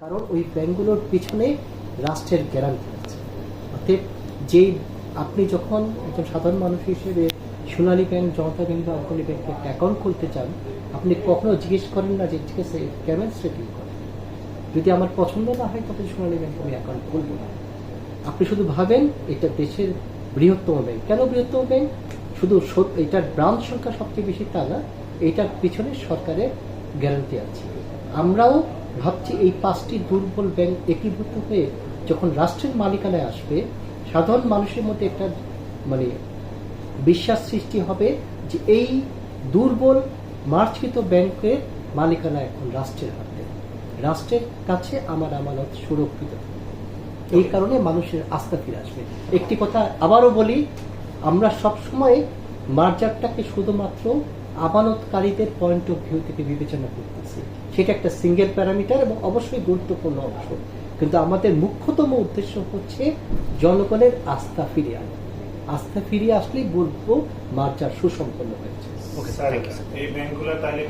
কারণ ওই ব্যাংকগুলোর পিছনে রাষ্ট্রের গ্যারান্টি আছে। অতএব যেই আপনি যখন একজন সাধারণ মানুষ হিসেবে সোনালী ব্যাংক, জনতা ব্যাংক বা অগ্রণী ব্যাংকে একটা অ্যাকাউন্ট খুলতে চান, আপনি কখনো জিজ্ঞেস করেন না যে, ঠিক আছে কেমন সেটিং করেন যদি আমার পছন্দ না হয় তখন সোনালী ব্যাংকে আমি অ্যাকাউন্ট খুলব না। আপনি শুধু ভাবেন, এটা দেশের বৃহত্তম ব্যাংক। কেন বৃহত্তম ব্যাংক? শুধু এটার ব্রাঞ্চ সংখ্যা সবচেয়ে বেশি তা না, এটার পিছনে সরকারের গ্যারান্টি আছে। আমরাও ভাবছি এই পাঁচটি দুর্বল ব্যাংক একীভূত হয়ে যখন রাষ্ট্রের মালিকানায় আসবে, সাধারণ মানুষের মধ্যে একটা মানে বিশ্বাস সৃষ্টি হবে যে এই দুর্বল মার্চকৃত ব্যাংকের মালিকানা এখন রাষ্ট্রের হাতে। রাষ্ট্রের কাছে আমার আমানত সুরক্ষিত। এই কারণে মানুষের আস্থা ফিরে আসবে। একটি কথা আবারও বলি, আমরা সবসময় মার্জারটাকে শুধুমাত্র আমানতকারীদের পয়েন্ট অফ ভিউ থেকে বিবেচনা করতেছি। সেটা একটা সিঙ্গেল প্যারামিটার এবং অবশ্যই গুরুত্বপূর্ণ অংশ। কিন্তু আমাদের মুখ্যতম উদ্দেশ্য হচ্ছে জনগণের আস্থা ফিরে আনা। আস্থা ফিরিয়ে আসলেই বলব মার্জার সুসম্পন্ন হয়েছে। স্যার এই ব্যাংকগুলো তাহলে